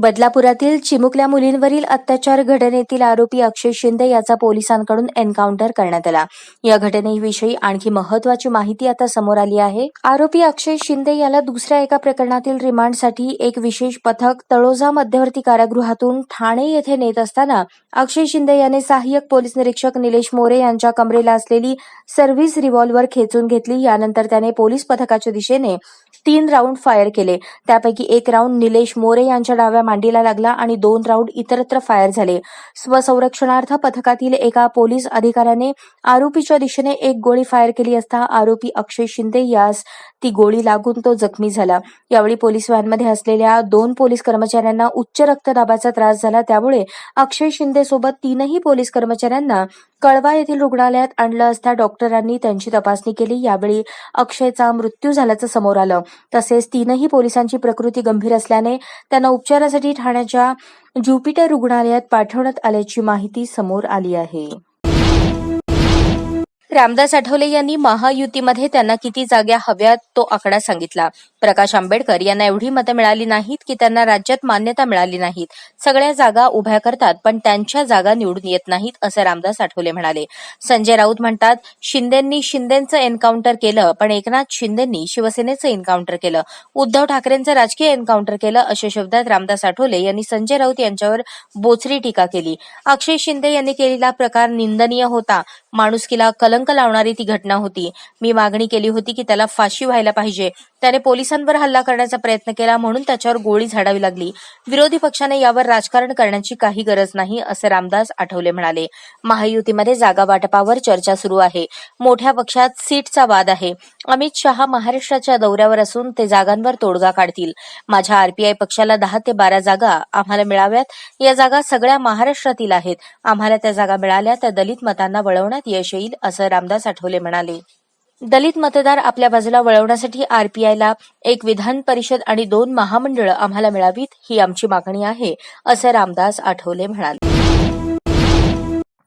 बदलापुरातील चिमुकल्या मुलींवरील अत्याचार घटनेतील आरोपी अक्षय शिंदे याचा पोलिसांकडून एन्काउंटर करण्यात आला. या घटनेविषयी आणखी महत्वाची माहिती आता समोर आली आहे. आरोपी अक्षय शिंदे याला दुसऱ्या एका प्रकरणातील रिमांडसाठी एक विशेष पथक तळोजा मध्यवर्ती कारागृहातून ठाणे येथे नेत असताना अक्षय शिंदे याने सहाय्यक पोलीस निरीक्षक निलेश मोरे यांच्या कमरेला असलेली सर्व्हिस रिव्हॉल्व्हर खेचून घेतली. यानंतर त्याने पोलीस पथकाच्या दिशेने तीन राऊंड फायर केले. त्यापैकी एक राऊंड निलेश मोरे यांच्या डाव्या मांडीला लागला आणि दोन राऊंड इतरत्र फायर झाले. स्वसंरक्षणार्थ पथकातील एका पोलीस अधिकाऱ्याने आरोपीच्या दिशेने एक गोळी फायर केली असता आरोपी अक्षय शिंदे यास ती गोळी लागून तो जखमी झाला. यावेळी पोलीस व्हॅनमध्ये असलेल्या दोन पोलीस कर्मचाऱ्यांना उच्च रक्तदाबाचा त्रास झाला. त्यामुळे अक्षय शिंदे सोबत तीनही पोलीस कर्मचाऱ्यांना कळवा येथील रुग्णालयात आणलं असता डॉक्टरांनी त्यांची तपासणी केली. यावेळी अक्षयचा मृत्यू झाल्याचं समोर आलं. तसेच तीनही पोलिसांची प्रकृती गंभीर असल्याने त्यांना उपचार उपचारासाठी ठाण्याच्या ज्युपिटर रुग्णालयात पाठवण्यात आल्याची माहिती समोर आली आहे. रामदास आठवले यांनी महायुतीमध्ये त्यांना किती जागा हव्यात तो आकडा सांगितला. प्रकाश आंबेडकर यांना एवढी मतं मिळाली नाहीत की त्यांना राज्यात मान्यता मिळाली नाहीत. सगळ्या जागा उभ्या करतात पण त्यांच्या जागा निवडून येत नाहीत असं रामदास आठवले म्हणाले. संजय राऊत म्हणतात शिंदेंनी शिंदेचं एन्काउंटर केलं पण एकनाथ शिंदेंनी शिवसेनेचं एन्काउंटर केलं. उद्धव ठाकरेंचं राजकीय एन्काउंटर केलं अशा शब्दात रामदास आठवले यांनी संजय राऊत यांच्यावर बोचरी टीका केली. अक्षय शिंदे यांनी केलेला प्रकार निंदनीय होता. माणुसकीला कलंक लावणारी ती घटना होती. मी मागणी केली होती की त्याला फाशी व्हायला पाहिजे. त्याने पोलिसांवर हल्ला करण्याचा प्रयत्न केला म्हणून त्याच्यावर गोळी झाडावी लागली. विरोधी पक्षाने यावर राजकारण करण्याची काही गरज नाही असं रामदास आठवले म्हणाले. महायुतीमध्ये जागा वाटपावर चर्चा सुरू आहे. मोठ्या पक्षात सीटचा वाद आहे. अमित शहा महाराष्ट्राच्या दौऱ्यावर असून ते जागांवर तोडगा काढतील. माझ्या आरपीआय पक्षाला दहा ते बारा जागा आम्हाला मिळाव्यात. या जागा सगळ्या महाराष्ट्रातील आहेत. आम्हाला त्या जागा मिळाल्या त्या दलित मतांना वळवण्यात यश येईल असं रामदास आठवले म्हणाले. दलित मतदार आपल्या बाजूला वळवण्यासाठी आरपीआयला एक विधान परिषद आणि दोन महामंडळ आम्हाला मिळावीत ही आमची मागणी आहे असं रामदास आठवले म्हणाले.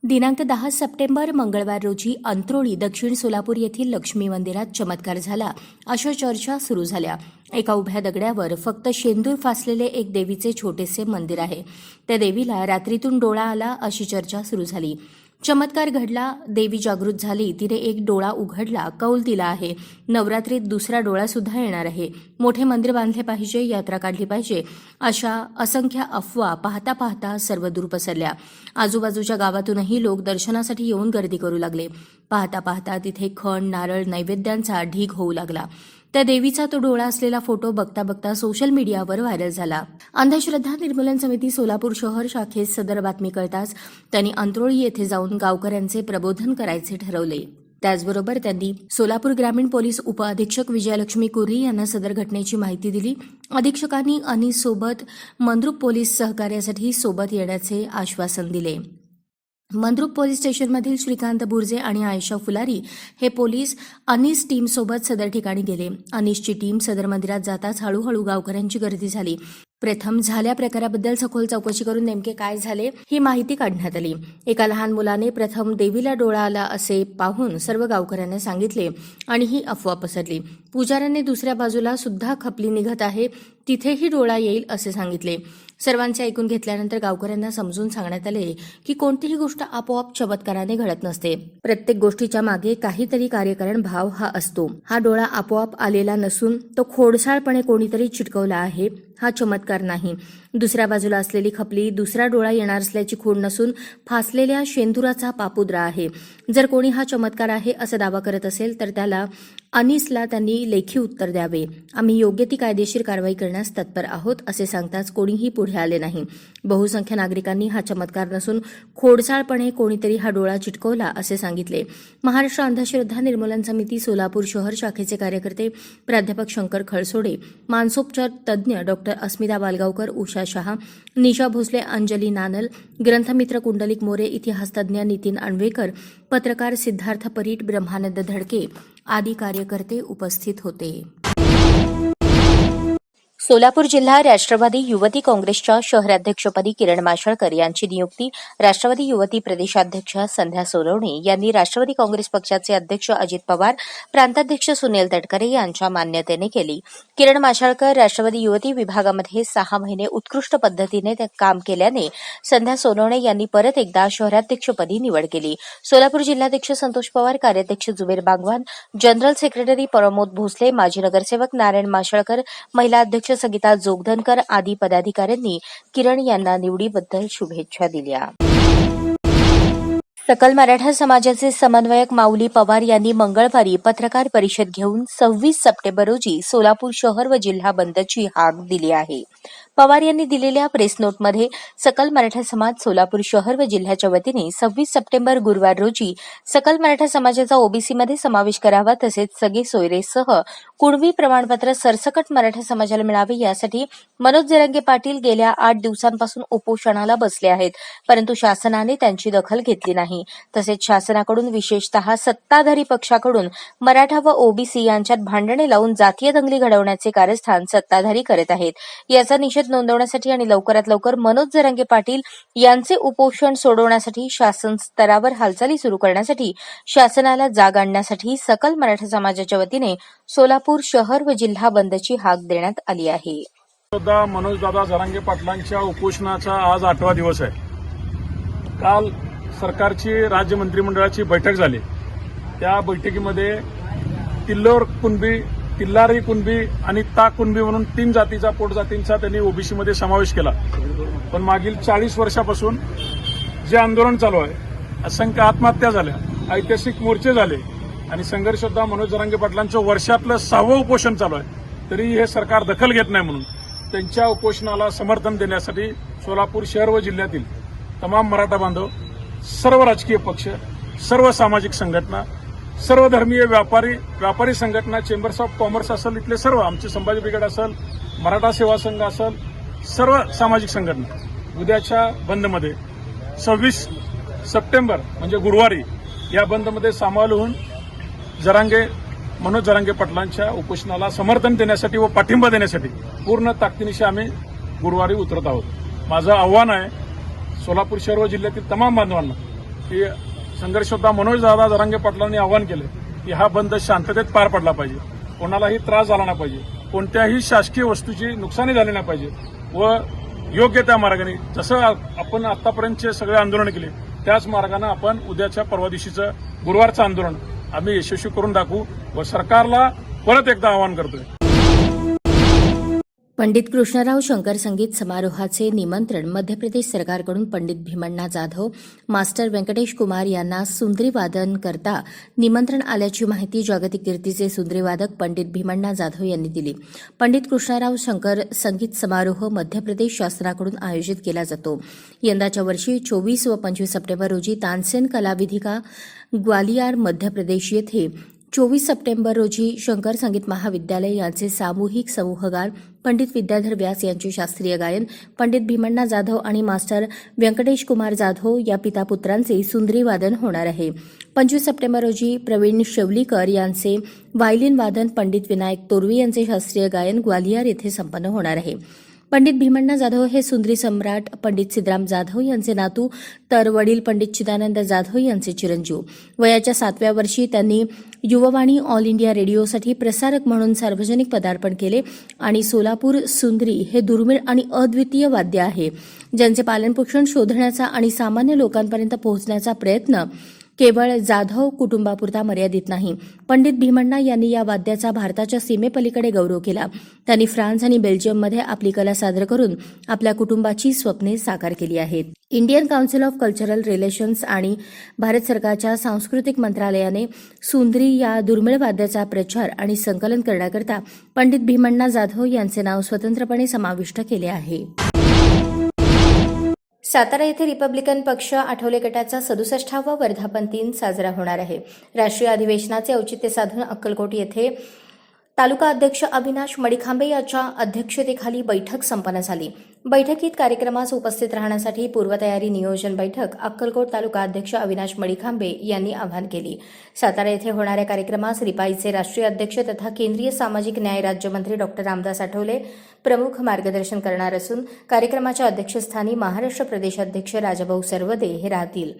दिनांक दहा सप्टेंबर मंगळवार रोजी अंत्रोळी दक्षिण सोलापूर येथील लक्ष्मी मंदिरात चमत्कार झाला. अशा चर्चा सुरू झाल्या. एका उभ्या दगड्यावर फक्त शेंदूर फासलेले एक देवीचे छोटेसे मंदिर आहे. त्या देवीला रात्रीतून डोळा आला अशी चर्चा सुरू झाली. चमत्कार घडला देवी जागृत झाली तिने एक डोळा उघडला कौल दिला आहे. नवरात्रीत दुसरा डोळा सुद्धा येणार आहे. मोठे मंदिर बांधले पाहिजे यात्रा काढली पाहिजे. अशा असंख्य अफवा पाहता पाहता सर्व दूर पसरल्या. आजूबाजूच्या गावातूनही लोक दर्शनासाठी येऊन गर्दी करू लागले. पाहता पाहता तिथे खण नारळ नैवेद्यांचा ढीग होऊ लागला. त्या देवीचा तो डोळा असलेला फोटो बघता बघता सोशल मीडियावर व्हायरल झाला. अंधश्रद्धा निर्मूलन समिती सोलापूर शहर शाखेत सदर बातमी कळताच त्यांनी अंत्रोळी येथे जाऊन गावकऱ्यांचे प्रबोधन करायचे ठरवले. त्याचबरोबर त्यांनी सोलापूर ग्रामीण पोलीस उपअधीक्षक विजयलक्ष्मी कुर्री यांना सदर घटनेची माहिती दिली. अधीक्षकांनी अनिसोबत मंद्रुप पोलीस सहकार्यासाठी सोबत येण्याचे आश्वासन दिले. मंद्रुप पोलीस स्टेशनमधील श्रीकांत बुर्जे आणि आयशा फुलारी हे पोलीस अनिस टीमसोबत सदर ठिकाणी गेले. अनिसची टीम सदर मंदिरात जाताच हळूहळू गावकऱ्यांची गर्दी झाली. प्रथम झाल्या प्रकाराबद्दल सखोल चौकशी करून नेमके काय झाले ही माहिती काढण्यात आली. एका लहान मुलाने प्रथम देवीला डोळा आला असे पाहून सर्व गावकऱ्यांना सांगितले आणि ही अफवा पसरली. पुजाऱ्यांनी दुसऱ्या बाजूला सुद्धा खपली निघत आहे. तिथेही डोळा येईल असे सांगितले. सर्वांचे ऐकून घेतल्यानंतर गावकऱ्यांना समजून सांगण्यात आले की कोणतीही गोष्ट आपोआप चमत्काराने घडत नसते. प्रत्येक गोष्टीच्या मागे काहीतरी कार्यकारण भाव हा असतो. हा डोळा आपोआप आलेला नसून तो खोडसाळपणे कोणीतरी चिटकवला आहे. हा चमत्कार नाही. दुसऱ्या बाजूला असलेली खपली दुसरा डोळा येणार असल्याची खूण नसून फासलेल्या शेंदुराचा पापुद्रा आहे. जर कोणी हा चमत्कार आहे असा दावा करत असेल तर त्याला अनिसला त्यांनी लेखी उत्तर द्यावे. आम्ही योग्य ती कायदेशीर कारवाई करण्यास तत्पर आहोत असे सांगताच कोणीही पुढे आले नाही. बहुसंख्य नागरिकांनी हा चमत्कार नसून खोडसाळपणे कोणीतरी हा डोळा चिटकवला असे सांगितले. महाराष्ट्र अंधश्रद्धा निर्मूलन समिती सोलापूर शहर शाखेचे कार्यकर्ते प्राध्यापक शंकर खळसोडे मानसोपचार तज्ज्ञ डॉक्टर अस्मिता बालगावकर उषा शहा निशा भोसले अंजली नानल ग्रंथमित्र कुंडलिक मोरे इतिहासतज्ञ नितीन अणवेकर पत्रकार सिद्धार्थ परीट ब्रह्मानंद धडके आदी कार्यकर्ते उपस्थित होते. सोलापूर जिल्हा राष्ट्रवादी युवती काँग्रेसच्या शहराध्यक्षपदी किरण माशळकर यांची नियुक्ती राष्ट्रवादी युवती प्रदेशाध्यक्ष संध्या सोनवणे यांनी राष्ट्रवादी काँग्रेस पक्षाचे अध्यक्ष अजित पवार प्रांताध्यक्ष सुनील तटकरे यांच्या मान्यतेने केली. किरण माशळकर राष्ट्रवादी युवती विभागामध्ये सहा महिने उत्कृष्ट पद्धतीने काम केल्याने संध्या सोनवणे यांनी परत एकदा शहराध्यक्षपदी निवड केली. सोलापूर जिल्हाध्यक्ष संतोष पवार कार्याध्यक्ष जुबेर बागवान जनरल सेक्रेटरी प्रमोद भोसले माजी नगरसेवक नारायण माशळकर महिला अध्यक्ष संगीता जोगधनकर आदी पदाधिकाऱ्यांनी किरण यांना निवडीबद्दल शुभेच्छा दिल्या. सकल मराठा समाजाचे समन्वयक माऊली पवार यांनी मंगळवारी पत्रकार परिषद घेऊन सव्वीस सप्टेंबर रोजी सोलापूर शहर व जिल्हा बंदची हाक दिली आहे. पवार यांनी दिलेल्या प्रेस नोटमध्ये सकल मराठा समाज सोलापूर शहर व जिल्ह्याच्या वतीने सव्वीस सप्टेंबर गुरुवार रोजी सकल मराठा समाजाचा ओबीसीमध्ये समावेश करावा तसेच सगळे सोयरेसह कुणवी प्रमाणपत्र सरसकट मराठा समाजाला मिळावे यासाठी मनोज जरंगे पाटील गेल्या आठ दिवसांपासून उपोषणाला बसले आहेत. परंतु शासनाने त्यांची दखल घेतली नाही. तसेच शासनाकडून विशेषतः सत्ताधारी पक्षाकडून मराठा व ओबीसी यांच्यात भांडणे लावून जातीय दंगली घडवण्याचे कारस्थान सत्ताधारी करत आहेत. याचा निषेध नोंदवण्यासाठी आणि लवकरात लवकर मनोज जरंगे पाटील यांचे उपोषण सोडवण्यासाठी शासन स्तरावर हालचाली सुरू करण्यासाठी शासनाला जाग आणण्यासाठी सकल मराठा समाजाच्या वतीने सोलापूर शहर व जिल्हा बंदची हाक देण्यात आली आहे. सुद्धा मनोजदादा जरांगे पाटलांच्या उपोषणाचा आज आठवा दिवस आहे. काल सरकारची राज्य मंत्रिमंडळाची बैठक झाली. त्या बैठकीमध्ये किल्लोर कुणबी तिल्लारी कुणबी आणि ता कुणबी म्हणून तीन जातीचा पोटजातींचा त्यांनी ओबीसीमध्ये समावेश केला. पण मागील चाळीस वर्षापासून जे आंदोलन चालू आहे असंख्य आत्महत्या झाल्या ऐतिहासिक मोर्चे झाले आणि संघर्षोद्धा मनोज जरांगे पाटलांचं वर्षातलं सहावं उपोषण चालू आहे तरी हे सरकार दखल घेत नाही म्हणून त्यांच्या उपोषणाला समर्थन देण्यासाठी सोलापूर शहर व जिल्ह्यातील तमाम मराठा बांधव सर्व राजकीय पक्ष सर्व सामाजिक संघटना सर्व धर्मीय व्यापारी व्यापारी संघटना चेंबर्स ऑफ कॉमर्स असेल इथले सर्व आमचे संभाजी ब्रिगेड असेल मराठा सेवा संघ असेल सर्व सामाजिक संघटना उद्याच्या बंदमध्ये सव्वीस सप्टेंबर म्हणजे गुरुवारी या बंदमध्ये सामावलं होऊन जरांगे मनोज जरांगे पाटलांच्या उपोषणाला समर्थन देण्यासाठी व पाठिंबा देण्यासाठी पूर्ण ताकदीनिशी आम्ही गुरुवारी उतरत आहोत. माझं आव्हान आहे सोलापूर शहर व जिल्ह्यातील तमाम बांधवांना की संघर्षोद्धा मनोज दादा जरांगे पाटलांनी आवाहन केलं की हा बंद शांततेत पार पडला पाहिजे. कोणालाही त्रास झाला नाही पाहिजे. कोणत्याही शासकीय वस्तूची नुकसानी झाली नाही पाहिजे व योग्य त्या मार्गाने जसं आपण आतापर्यंतचे सगळे आंदोलन केले त्याच मार्गानं आपण उद्याच्या परवा दिवशीचं गुरुवारचं आंदोलन आम्ही यशस्वी करून दाखवू व सरकारला परत एकदा आवाहन करतोय. पंडित कृष्णराव शंकर संगीत समारोहाचे निमंत्रण मध्य प्रदेश सरकारकडून पंडित भीमण्णा जाधव मास्टर व्यंकटेश कुमार यांना सुंदरीवादन करता निमंत्रण आल्याची माहिती जागतिक कीर्तीचे सुंदरीवादक पंडित भीमण्णा जाधव यांनी दिली. पंडित कृष्णराव शंकर संगीत समारोह मध्य प्रदेश शासनाकडून आयोजित केला जातो. यंदाच्या वर्षी चोवीस व पंचवीस सप्टेंबर रोजी तानसेन कलाविधिका ग्वालियर मध्य प्रदेश येथे चोवीस सप्टेंबर रोजी शंकर संगीत महाविद्यालय यांचे सामूहिक समूहगान पंडित विद्याधर व्यास यांचे शास्त्रीय गायन पंडित भीमण्णा जाधव आणि मास्टर व्यंकटेश कुमार जाधव या पितापुत्रांचे सुंदरी वादन होणार आहे. पंचवीस सप्टेंबर रोजी प्रवीण शेवलीकर यांचे व्हायलिन वादन पंडित विनायक तोरवी यांचे शास्त्रीय गायन ग्वालियर येथे संपन्न होणार आहे. पंडित भीमण्णा जाधव हे सुंदरी सम्राट पंडित सिद्धराम जाधव यांचे नातू तर वडील पंडित चिदानंद जाधव यांचे चिरंजीव. वयाच्या सातव्या वर्षी त्यांनी युववाणी ऑल इंडिया रेडिओसाठी प्रसारक म्हणून सार्वजनिक पदार्पण केले आणि सोलापूर सुंदरी हे दुर्मिळ आणि अद्वितीय वाद्य आहे ज्यांचे पालनपोषण शोधण्याचा आणि सामान्य लोकांपर्यंत पोहोचण्याचा प्रयत्न केवळ जाधव कुटुंबापुरता मर्यादित नाही. पंडित भीमण्णा यांनी या वाद्याचा भारताच्या सीमेपलीकडे गौरव केला. त्यांनी फ्रान्स आणि बेल्जियममध्ये आपली कला सादर करून आपल्या कुटुंबाची स्वप्ने साकार केली आहेत. Indian council of cultural relations आणि भारत सरकारच्या सांस्कृतिक मंत्रालयाने सुंदरी या दुर्मिळ वाद्याचा प्रचार आणि संकलन करण्याकरता पंडित भीमण्णा जाधव यांचे नाव स्वतंत्रपणे समाविष्ट केले आहे. सातारा येथे रिपब्लिकन पक्ष आठवले गटाचा सदुसष्टावा वर्धापन दिन साजरा होणार आहे. राष्ट्रीय अधिवेशनाचे औचित्य साधून अक्कलकोट येथे तालुका अध्यक्ष अविनाश मडिखांबे यांच्या अध्यक्षतेखाली बैठक संपन्न झाली. बैठकीत कार्यक्रमास उपस्थित राहण्यासाठी पूर्वतयारी नियोजन बैठक अक्कलकोट तालुका अध्यक्ष अविनाश मडिखांबे यांनी आवाहन केली. सातारा येथे होणाऱ्या कार्यक्रमास रिपाईचे राष्ट्रीय अध्यक्ष तथा केंद्रीय सामाजिक न्याय राज्यमंत्री डॉक्टर रामदास आठवले प्रमुख मार्गदर्शन करणार असून कार्यक्रमाच्या अध्यक्षस्थानी महाराष्ट्र प्रदेश अध्यक्ष राजाभाऊ सर्वदे हे राहतील.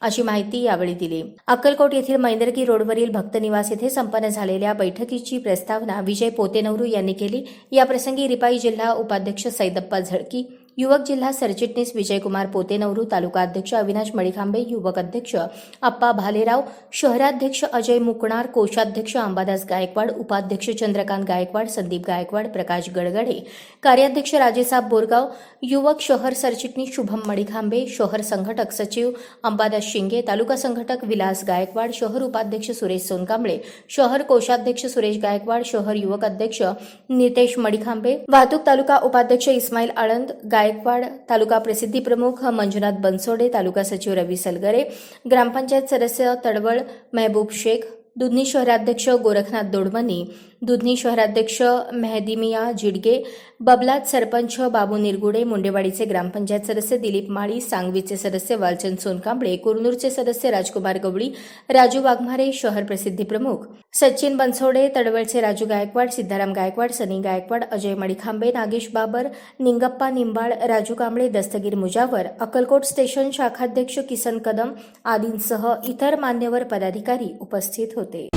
अशी माहिती यावेळी दिली. अक्कलकोट येथील मैंदरगी रोडवरील भक्तनिवास येथे संपन्न झालेल्या बैठकीची प्रस्तावना विजय पोतेनवरू यांनी केली. याप्रसंगी रिपाई जिल्हा उपाध्यक्ष सैदप्पा झळकी युवक जिल्हा सरचिटणीस विजयकुमार पोतेनवरू तालुका अध्यक्ष अविनाश मडिखांबे युवक अध्यक्ष अप्पा भालेराव शहराध्यक्ष अजय मुकणार कोषाध्यक्ष अंबादास गायकवाड उपाध्यक्ष चंद्रकांत गायकवाड संदीप गायकवाड प्रकाश गडगडे कार्याध्यक्ष राजेसाब बोरगाव युवक शहर सरचिटणीस शुभम मडिखांबे शहर संघटक सचिव अंबादास शिंगे तालुका संघटक विलास गायकवाड शहर उपाध्यक्ष सुरेश सोनकांबळे शहर कोषाध्यक्ष सुरेश गायकवाड शहर युवक अध्यक्ष नितेश मडिखांबे वाहतूक तालुका उपाध्यक्ष इस्माईल आळंद गायकवाड तालुका प्रसिद्धी प्रमुख मंजुनाथ बनसोडे तालुका सचिव रवी सलगरे ग्रामपंचायत सदस्य तडवळ मेहबूब शेख दुधनी शहराध्यक्ष गोरखनाथ दोडमनी दुधनी शहराध्यक्ष मेहदीमिया जिडगे बबलात सरपंच बाबू निरगुडे मुंडेवाडीचे ग्रामपंचायत सदस्य दिलीप माळी सांगवीचे सदस्य वालचंद सोनकांबळे कुरनूरचे सदस्य राजकुमार गवळी राजू वाघमारे शहर प्रसिद्धी प्रमुख सचिन बनसोडे तडवळचे राजू गायकवाड सिद्धाराम गायकवाड सनी गायकवाड अजय मडिखांबे नागेश बाबर निंगप्पा निंबाळ राजू कांबळे दस्तगीर मुजावर अक्कलकोट स्टेशन शाखाध्यक्ष किसन कदम आदींसह इतर मान्यवर पदाधिकारी उपस्थित होते.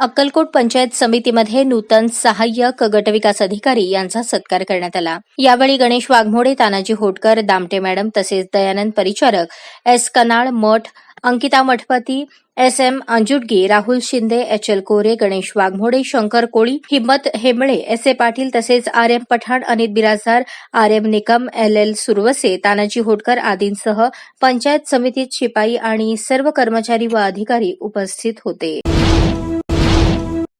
अक्कलकोट पंचायत समितीमध्ये नूतन सहाय्यक गटविकास अधिकारी यांचा सत्कार करण्यात आला. यावेळी गणेश वाघमोडे तानाजी होटकर दामटे मॅडम तसेच Dayanand Paricharak S Kanal Math Ankita Mathpati S M Anjutgi Rahul Shinde H L Kore Ganesh Waghmode Shankar Koli Himmat Hemle S A Patil तसेच R M Pathan Anit Birajdar R M Nikam L L Survase Tanaji Hotkar आदींसह पंचायत समितीत शिपाई आणि सर्व कर्मचारी व अधिकारी उपस्थित होते.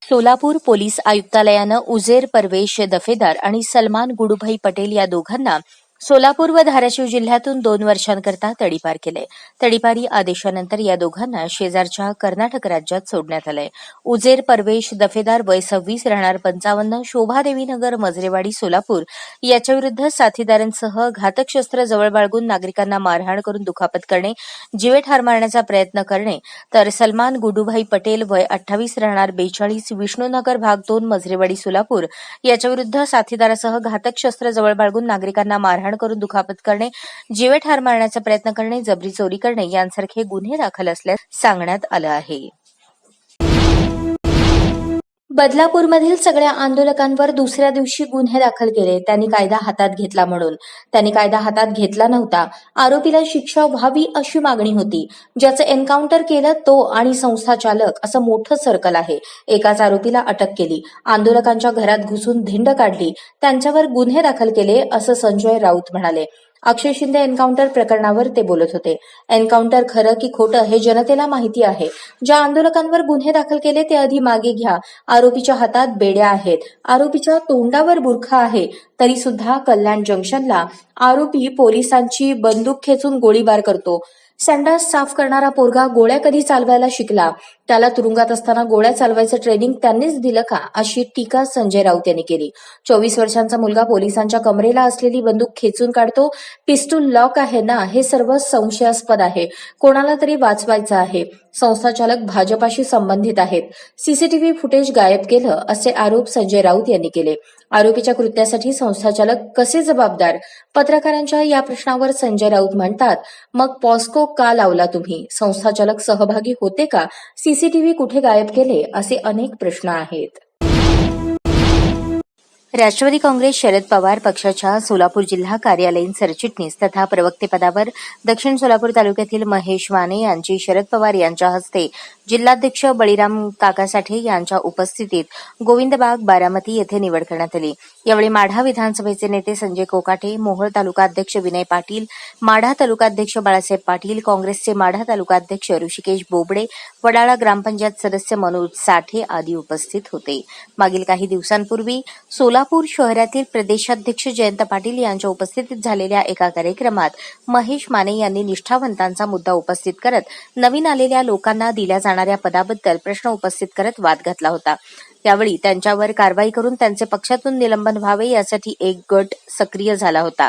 सोलापूर पोलीस आयुक्तालयानं उजेर परवेश दफेदार आणि सलमान गुडुभाई पटेल या दोघांना सोलापूर व धाराशिव जिल्ह्यातून दोन वर्षांकरता तडीपार केले. तडीपारी आदेशानंतर या दोघांना शेजारच्या कर्नाटक राज्यात सोडण्यात आलंय. उजेर परवेश दफेदार वय सव्वीस राहणार पंचावन्न शोभादेवीनगर मजरेवाडी सोलापूर याच्याविरुद्ध साथीदारांसह घातक शस्त्र जवळ बाळगून नागरिकांना मारहाण करून दुखापत करणे जीवे ठार मारण्याचा प्रयत्न करणे तर सलमान गुडूभाई पटेल वय अठ्ठावीस राहणार बेचाळीस विष्णुनगर भाग दोन मजरेवाडी सोलापूर याच्याविरुद्ध साथीदारासह घातक शस्त्र जवळ बाळगून नागरिकांना मारहाण करून दुखापत करणे जीवे ठार मारण्याचा प्रयत्न करणे जबरी चोरी करणे यांसारखे गुन्हे दाखल असल्यास सांगण्यात आलं आहे. बदलापूरमधील सगळ्या आंदोलकांवर दुसऱ्या दिवशी गुन्हे दाखल केले. त्यांनी कायदा हातात घेतला म्हणून. त्यांनी कायदा हातात घेतला नव्हता. आरोपीला शिक्षा व्हावी अशी मागणी होती. ज्याचं एन्काउंटर केलं तो आणि संस्था चालक असं मोठं सर्कल आहे. एकाच आरोपीला अटक केली. आंदोलकांच्या घरात घुसून धिंड काढली. त्यांच्यावर गुन्हे दाखल केले असं संजय राऊत म्हणाले. अक्षय शिंदे एन्काउंटर प्रकरणावर ते बोलत होते. एन्काउंटर खरं की खोटं हे जनतेला माहिती आहे. ज्या आंदोलकांवर गुन्हे दाखल केले ते आधी मागे घ्या. आरोपीच्या हातात बेड्या आहेत. आरोपीच्या तोंडावर बुरखा आहे. तरी सुद्धा कल्याण जंक्शनला आरोपी पोलिसांची बंदूक खेचून गोळीबार करतो. संडास साफ करणारा पोरगा गोळ्या कधी चालवायला शिकला? त्याला तुरुंगात असताना गोळ्या चालवायचं ट्रेनिंग त्यांनीच दिलं का? अशी टीका संजय राऊत यांनी केली. चोवीस वर्षांचा मुलगा पोलिसांच्या कमरेला असलेली बंदूक खेचून काढतो. पिस्तूल लॉक आहे ना? हे सर्व संशयास्पद आहे. कोणाला तरी वाचवायचं आहे. संस्थाचालक भाजपाशी संबंधित आहेत. सीसीटीव्ही फुटेज गायब केलं असे आरोप संजय राऊत यांनी केले. आरोपीच्या कृत्यासाठी संस्थाचालक कसे जबाबदार? पत्रकारांच्या या प्रश्नावर संजय राऊत म्हणतात मग पॉस्को का लावला तुम्ही? संस्थाचालक सहभागी होते का? सीसी सीसीटीव्ही कुठे गायब केले असे अनेक प्रश्न आहेत. राष्ट्रवादी काँग्रेस शरद पवार पक्षाच्या सोलापूर जिल्हा कार्यालयीन सरचिटणीस तथा प्रवक्तेपदावर दक्षिण सोलापूर तालुक्यातील महेश वाने यांची शरद पवार यांच्या हस्ते जिल्हाध्यक्ष बळीराम काकासाठे यांच्या उपस्थितीत गोविंदबाग बारामती येथे निवड करण्यात आली. यावेळी माढा विधानसभेचे नेते संजय कोकाटे मोहोळ तालुकाध्यक्ष विनय पाटील माढा तालुकाध्यक्ष बाळासाहेब पाटील काँग्रेसचे माढा तालुकाध्यक्ष ऋषिकेश बोबडे वडाळा ग्रामपंचायत सदस्य मनोज साठे आदी उपस्थित होते. मागील काही दिवसांपूर्वी सोला सोलापूर शहरातील प्रदेशाध्यक्ष जयंत पाटील यांच्या उपस्थितीत झालेल्या एका कार्यक्रमात महेश माने यांनी निष्ठावंतांचा मुद्दा उपस्थित करत नवीन आलेल्या लोकांना दिल्या जाणाऱ्या पदाबद्दल प्रश्न उपस्थित करत वाद घातला होता. त्यावेळी त्यांच्यावर कारवाई करून त्यांचे पक्षातून निलंबन व्हावे यासाठी एक गट सक्रिय झाला होता.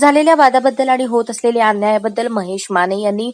झालेल्या वादाबद्दल आणि होत असलेल्या अन्यायाबद्दल महेश माने यांनी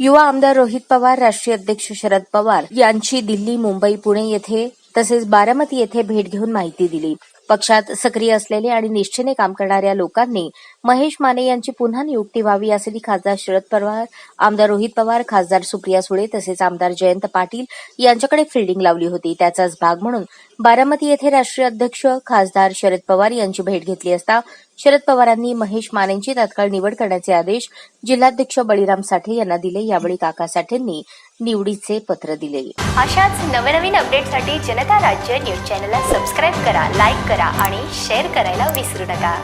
युवा आमदार रोहित पवार राष्ट्रीय अध्यक्ष शरद पवार यांची दिल्ली मुंबई पुणे येथे तसेच बारामती येथे भेट घेऊन माहिती दिली. पक्षात सक्रिय असलेले आणि निष्ठेने काम करणाऱ्या लोकांनी महेश माने यांची पुन्हा नियुक्ती व्हावी यासाठी खासदार शरद पवार आमदार रोहित पवार खासदार सुप्रिया सुळे तसेच आमदार जयंत पाटील यांच्याकडे फिल्डिंग लावली होती. त्याचाच भाग म्हणून बारामती येथे राष्ट्रीय अध्यक्ष खासदार शरद पवार यांची भेट घेतली असता शरद पवारांनी महेश मानेंची तात्काळ निवड करण्याचे आदेश जिल्हाध्यक्ष बळीराम साठे यांना दिले. यावेळी काका साठेंनी निवडीचे पत्र दिले. अशाच नवनवीन अपडेटसाठी जनता राज्य न्यूज चॅनलला सबस्क्राईब करा लाईक करा आणि शेअर करायला विसरू नका.